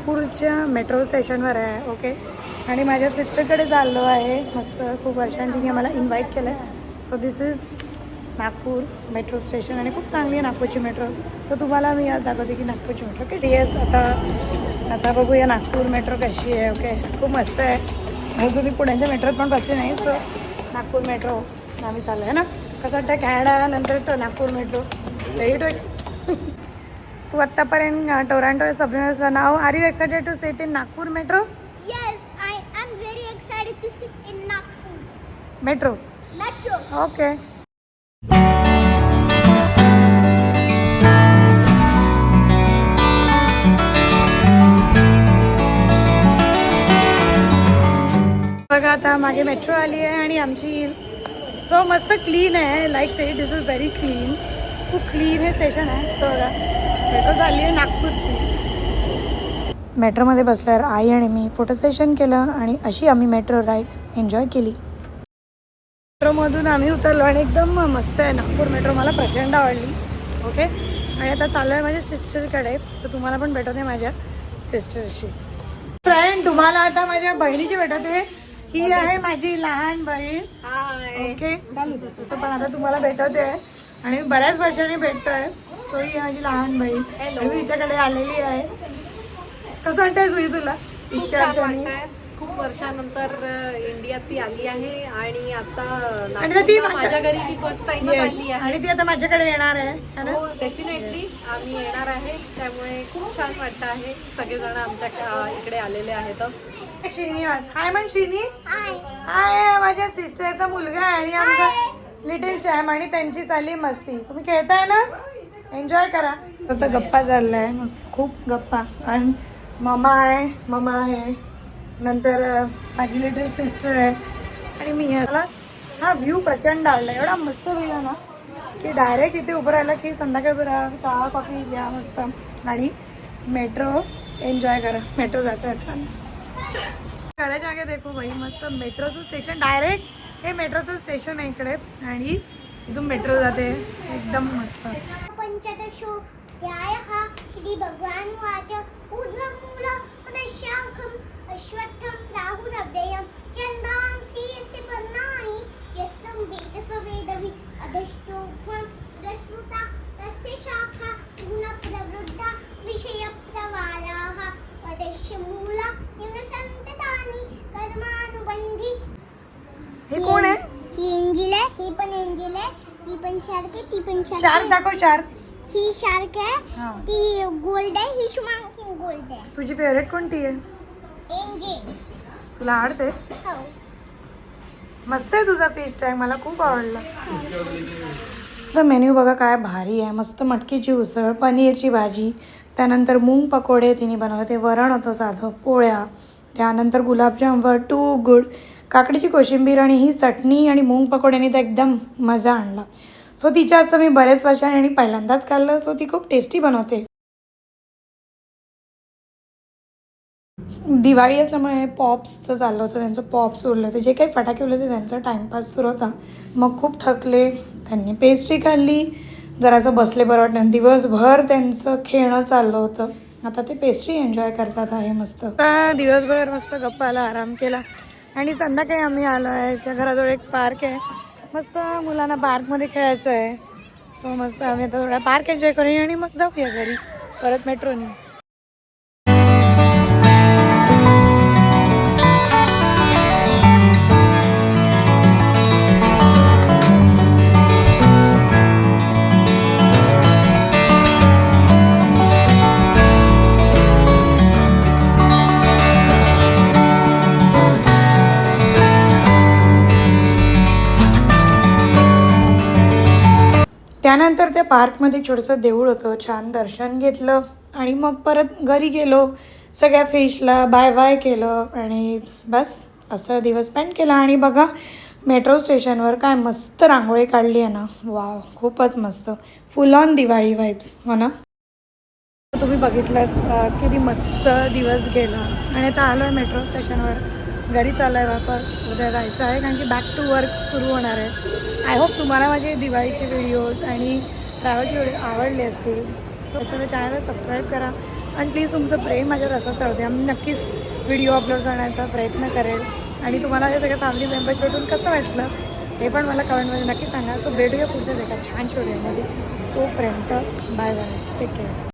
नागपूरच्या मेट्रो स्टेशनवर आहे ओके आणि माझ्या सिस्टरकडे चाललो आहे. मस्त खूप वर्षांनी तिने मला इन्व्हाइट केलं आहे so this is Nagpur metro station आणि खूप चांगली आहे नागपूरची मेट्रो सो तुम्हाला मी आज दाखवते की नागपूरची मेट्रो कशी येस आता आता बघूया नागपूर मेट्रो कशी आहे ओके खूप मस्त आहे. अजून मी पुण्याच्या मेट्रोत पण बसली नाही सो नागपूर मेट्रो आम्ही चाललो आहे ना? कसं वाटतं कॅनडा नंतर तो नागपूर मेट्रो रेडी टू तू आत्तापर्यंत टोरंटो सबचं नाव are you excited to sit in Nagpur metro Yes, I am very excited to sit in Nagpur. Metro Metro. Okay बघा आता मागे मेट्रो आली आहे आणि आमची सो मस्त क्लीन आहे. लाईक ते दिस इज व्हेरी क्लीन खूप क्लीन हे स्टेशन आहे. सो मेट्रो आहे नागपूरची. मेट्रोमध्ये बसल्यावर आई आणि मी फोटो सेशन केलं आणि अशी आम्ही मेट्रो राईड एन्जॉय केली. मेट्रोमधून आम्ही उतरलो आणि एकदम मस्त आहे नागपूर मेट्रो. मला प्रचंड आवडली. ओके आणि आता चाललो आहे माझ्या सिस्टरकडे सो तुम्हाला पण भेटवते माझ्या सिस्टरशी फ्रेंड तुम्हाला आता माझ्या बहिणीची भेटवते. ही आहे माझी लहान बहीण. ओके पण आता तुम्हाला भेटवते. आणि बऱ्याच वर्षांनी भेटतोय. सो ही माझी लहान बहीण. मी हिच्याकडे आलेली आहे. कसं वाटतंय सुई तुला? खूप इतक्या वर्षांनी खूप वर्षानंतर इंडियात ती आली आहे आणि आता आणि ती माझ्या- घरी ती फर्स्ट टाइम. आली आहे. आणि ती आता माझ्याकडे येणार आहे. है ना? हो डेफिनेटली आम्ही येणार आहे. त्यामुळे खूप छान वाटतं आहे. सगळेजण आमच्या इकडे आलेले आहेत. श्रीनिवास. हाय म्हण श्रीनी. हाय माझ्या सिस्टरचा मुलगा आहे आणि आमचा लिटिल चॅम आणि त्यांची चालली मस्ती. तुम्ही खेळताय ना? एन्जॉय करा. मस्त गप्पा चाललाय मस्त. खूप गप्पा. आणि ममा आहे ममा आहे. नंतर माझी लिटिल सिस्टर आहे. आणि मी आहे. मला हा व्ह्यू प्रचंड आवडला. एवढा मस्त व्ह्यू आहे ना की डायरेक्ट इथे उभं राहिलं की संध्याकाळी बरं चहा कॉफी घ्या मस्त. आणि मेट्रो एन्जॉय करा. मेट्रो जात करायच्या मागे देखो भाई मस्त मेट्रोचं स्टेशन डायरेक्ट हे मेट्रोचं स्टेशन आहे इकडे आणि इथून मेट्रो जाते. एकदम मस्त. पंचदशो हा श्री भगवान वाच उद्भव ती पण शार्क आहे ती पण शार्क शार्क. दाखव शार्क. ही शार्क आहे. हा. ती गोल्ड आहे ही शुमांकिन गोल्ड आहे. तुझी फेवरेट कोणती आहे? एंजिल तुला आवडते? हो. मस्त आहे तुझा फिश टँक मला खूप आवडला. तर मेन्यू बघा काय भारी आहे मस्त मटकीची उसळ पनीरची भाजी त्यानंतर मूग पकोडे तिने बनवते वरण होतं साधं पोळ्या त्यानंतर गुलाबजाम वर टू गुड काकडीची कोशिंबीर आणि ही चटणी आणि मूंग पकोड्याने तर एकदम मजा आणला सो तिच्या आजचं मी बरेच वर्षांनी आणि पहिल्यांदाच खाल्लं. सो ती खूप टेस्टी बनवते. दिवाळी असल्यामुळे पॉप्सचं चाललं होतं त्यांचं पॉप्स उरलं होतं. जे काही फटाके उरले होते त्यांचा टाईमपास सुरू होता. मग खूप थकले त्यांनी पेस्ट्री खाल्ली. जरासं बसले बरं वाटलं दिवसभर त्यांचं खेळणं चाललं होतं. आता ते पेस्ट्री एन्जॉय करतात आहे मस्त. दिवसभर मस्त गप्पाला आराम केला. आणि संध्याकाळी आम्ही आलो आहे. त्या घराजवळ एक पार्क आहे. मस्त मुलांना पार्कमध्ये खेळायचं आहे. सो मस्त आम्ही आता थोडा पार्क एन्जॉय करूया आणि मग जाऊया घरी. परत मेट्रोनी त्यानंतर त्या पार्कमध्ये छोटंसं देऊळ होतं छान दर्शन घेतलं आणि मग परत घरी गेलो. सगळ्या फिशला बाय बाय केलं आणि बस असं दिवस स्पेंड केला. आणि बघा मेट्रो स्टेशनवर काय मस्त रांगोळी काढली आहे ना. वाव खूपच मस्त. फुल ऑन दिवाळी वाईब्स हो ना? तुम्ही बघितलं किती मस्त दिवस गेला. आणि आता आलो आहे मेट्रो स्टेशनवर घरी चाललो आहे वापस. उद्या जायचं आहे कारण की बॅक टू वर्क सुरू होणार आहे. आय होप तुम्हाला माझे दिवाळीचे व्हिडिओज आणि ट्रॅव्हलचे व्हिडिओ आवडले असतील. सो त्याचं चॅनलला सबस्क्राईब करा. आणि प्लीज तुमचं प्रेम माझ्यावर असं चालते आम्ही नक्कीच व्हिडिओ अपलोड करण्याचा प्रयत्न करेल. आणि तुम्हाला हे सगळ्या फॅमिली मेंबर्स भेटून कसं वाटलं हे पण मला कमेंटमध्ये नक्की सांगा. सो भेटूया पुढच्या एका छान व्हिडिओमध्ये तोपर्यंत बाय बाय टेक केअर